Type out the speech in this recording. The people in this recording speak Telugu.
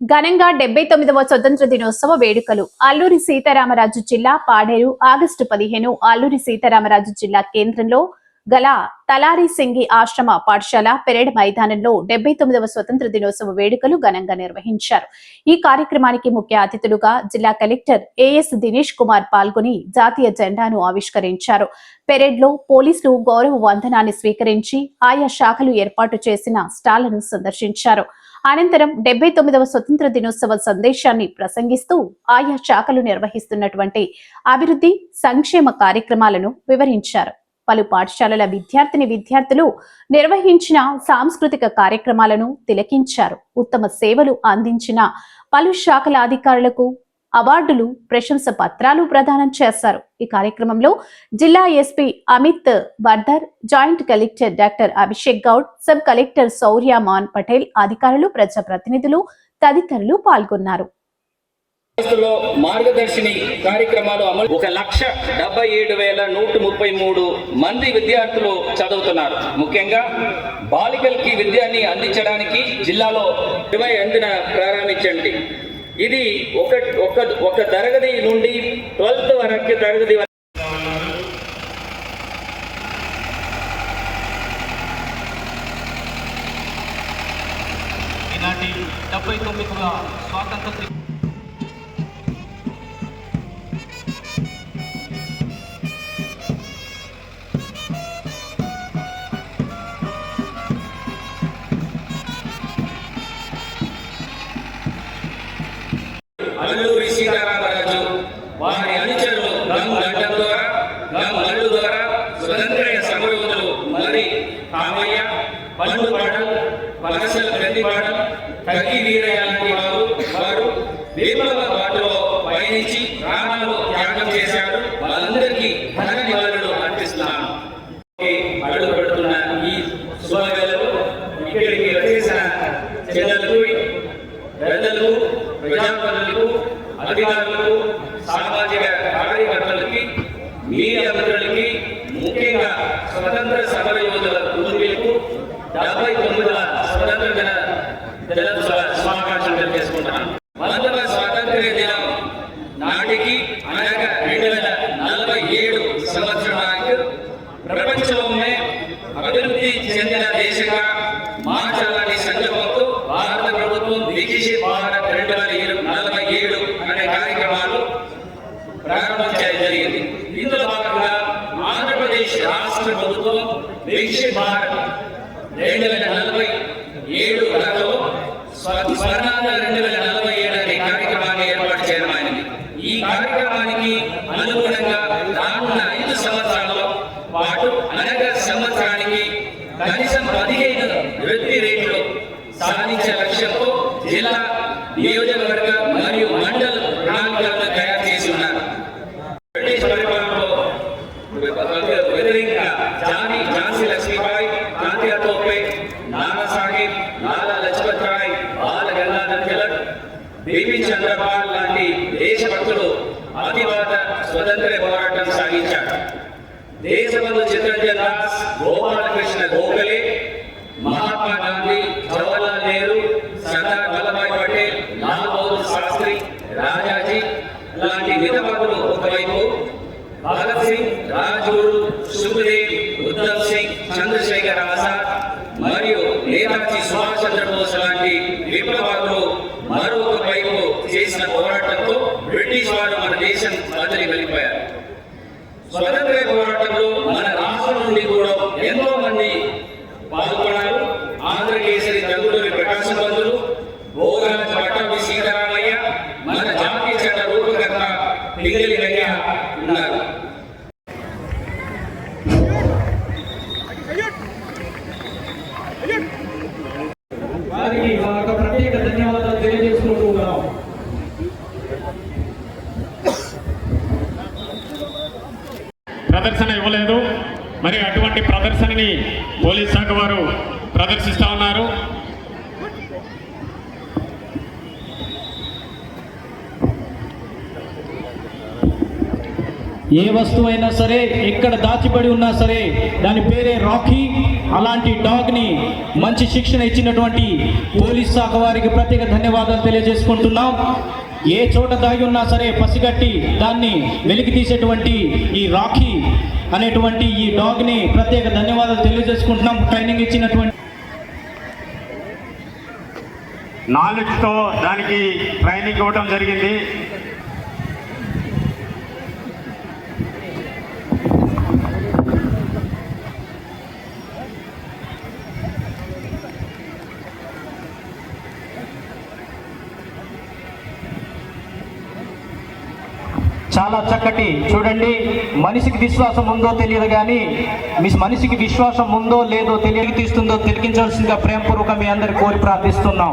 ఘనంగా డెబ్బై తొమ్మిదవ స్వతంత్ర దినోత్సవ వేడుకలు. అల్లూరి సీతారామరాజు జిల్లా పాడేరు ఆగస్టు పదిహేను అల్లూరి సీతారామరాజు జిల్లా కేంద్రంలో గల తలారి సింగి ఆశ్రమ పాఠశాల పెరేడ్ మైదానంలో డెబ్బై తొమ్మిదవ స్వతంత్ర దినోత్సవ వేడుకలు ఘనంగా నిర్వహించారు. ఈ కార్యక్రమానికి ముఖ్య అతిథులుగా జిల్లా కలెక్టర్ ఏఎస్ దినేష్ కుమార్ పాల్గొని జాతీయ జెండాను ఆవిష్కరించారు. పెరేడ్లో పోలీసులు గౌరవ వందనాన్ని స్వీకరించి ఆయా శాఖలు ఏర్పాటు చేసిన స్టాళ్ళను సందర్శించారు. అనంతరం డెబ్బై తొమ్మిదవ స్వతంత్ర దినోత్సవ సందేశాన్ని ప్రసంగిస్తూ ఆయా శాఖలు నిర్వహిస్తున్నటువంటి అభివృద్ధి సంక్షేమ కార్యక్రమాలను వివరించారు. పలు పాఠశాలల విద్యార్థిని విద్యార్థులు నిర్వహించిన సాంస్కృతిక కార్యక్రమాలను తిలకించారు. ఉత్తమ సేవలు అందించిన పలు శాఖల అధికారులకు అవార్డులు ప్రశంస పత్రాలు ప్రదానం చేశారు. ఈ కార్యక్రమంలో జిల్లా SP Amit Bardar joint collector doctor Abhishek Goud sub collector Shourya Man Patel అధికారులు ప్రజాప్రతినిధులు తదితరులు పాల్గొన్నారు. మార్గదర్శిని కార్యక్రమాలు అమలు ఒక లక్ష డెబ్బై ఏడు వేల నూట ముప్పై మూడు మంది విద్యార్థులు చదువుతున్నారు. ముఖ్యంగా బాలికలకి విద్యని అందించడానికి జిల్లాలో ఇరవై ఎనిమిదిన ప్రారంభించండి. ఇది ఒక ఒక ఒక తరగతి నుండి ట్వెల్త్ వరకు తరగతి వరకు ఈనాటి డెబ్బై తొమ్మిదవ స్వాతంత్ర పండుపాడు వలసల ప్రతిపాడు కగి తగ్గి లాంటి వారు వారు విప్లవ బాటలో పయనించి ప్రాణాలు త్యాగం చేశారు. వాళ్ళందరికీ ధన నివాళులు అర్పిస్తున్నాను. అడుగు పెడుతున్న ఈ శుభవేళలో ఇక్కడికి వచ్చేసిన చెల్లెలకు పెద్దలకు ప్రజాప్రతినిధులకు అధికారులు సామాజిక కార్యకర్తలకి మీడియా మిత్రులకి ముఖ్యంగా స్వతంత్ర సమర యోధుల కుటుంబీలకు డెబ్బై తొమ్మిదవ స్వతంత్ర దిన దినోత్సవ శుభాకాంక్షలు తెలియజేసుకుంటున్నాను వందవ స్వాతంత్ర్య దినం నాటికి అనగా రెండు వేల నలభై ఏడు సంవత్సరానికి ప్రపంచంలోనే అభివృద్ధి చెందిన దేశంగా మార్చాలని సంకల్పంతో భారత ప్రభుత్వం వికసిత్ భారత్ రెండు వేల ఇరవై నలభై ఏడు అనే కార్యక్రమాలు ప్రారంభించడం జరిగింది. ఇందులో భాగంగా ఆంధ్రప్రదేశ్ రాష్ట్ర ప్రభుత్వం దేశ భారత్ రెండు వేల నలభై ఏడు వరకు స్వ- రెండు వేల నలభై ఏడు కార్యక్రమాన్ని ఏర్పాటు చేయడం అయినది ఈ కార్యక్రమానికి అనుగుణంగా రానున్న ఐదు సంవత్సరాల పాటు అనగా సంవత్సరానికి కనీసం పదిహేను వృద్ధి రేట్లు సాధించే లక్ష్యంతో జిల్లా నియోజకవర్గ మరియు మండల లాంటి దేశభక్తుడు అతివాద స్వతంత్ర పోరాటం సాగించారు. దేశబంధు చిత్తరంజన్ దాస్ గోపాలకృష్ణ గోఖలే మహాత్మా గాంధీ జవహర్లాల్ నెహ్రూ సర్దార్ వల్లభాయ్ పటేల్ లాల్ బహదూర్ శాస్త్రి రాజాజీ లాంటి విధవకులు ఒకవైపు భగత్ సింగ్ రాజ్గురు సుఖదేవ్ ఉద్ధవ్ సింగ్ చంద్రశేఖర్ ఆజాద్ మరియు నేతాజీ సుభాష్ చంద్రబోస్ లాంటి విప్లవాలు బ్రిటిష్ వారు మన దేశం వదిలి వెళ్ళిపోయారు. స్వతంత్ర పోరాటంలో మన రాష్ట్రం నుండి కూడా ఎంతో మంది పాల్గొన్నారు ఆంధ్రకేసరి తగులూరి ప్రకాశం బంధులు భోగరాజు పట్టాభి సీతారామయ్య మన జాతీయ చట్ట రూపకర్త పింగళి వెంకయ్య ఉన్నారు వారికి మా యొక్క ప్రత్యేక ధన్యవాదాలు తెలియజేసుకుంటూ ఉన్నాం ప్రదర్శన మరి అటువంటి ప్రదర్శనని పోలీస్ శాఖ వారు ప్రదర్శిస్తా ఉన్నారు. ఏ వస్తువైనా సరే ఎక్కడ దాచిపడి ఉన్నా సరే దాని పేరే రాఖీ. అలాంటి డాగ్ని మంచి శిక్షణ ఇచ్చినటువంటి పోలీస్ శాఖ వారికి ప్రత్యేక ధన్యవాదాలు తెలియజేసుకుంటున్నాం. ఏ చోట దాగి ఉన్నా సరే పసిగట్టి దాన్ని వెలికి తీసేటువంటి ఈ రాఖీ అనేటువంటి ఈ డాగ్ని ప్రత్యేక ధన్యవాదాలు తెలియజేసుకుంటున్నాం. ట్రైనింగ్ ఇచ్చినటువంటి నాలెడ్జ్తో దానికి ట్రైనింగ్ ఇవ్వడం జరిగింది. చాలా చక్కటి చూడండి మనిషికి విశ్వాసం ఉందో తెలియదు కానీ మీ మనిషికి విశ్వాసం ఉందో లేదో తెలియకి తీస్తుందో తెలిగించాల్సిందిగా ప్రేమపూర్వక మీ అందరి కోరి ప్రార్థిస్తున్నాం.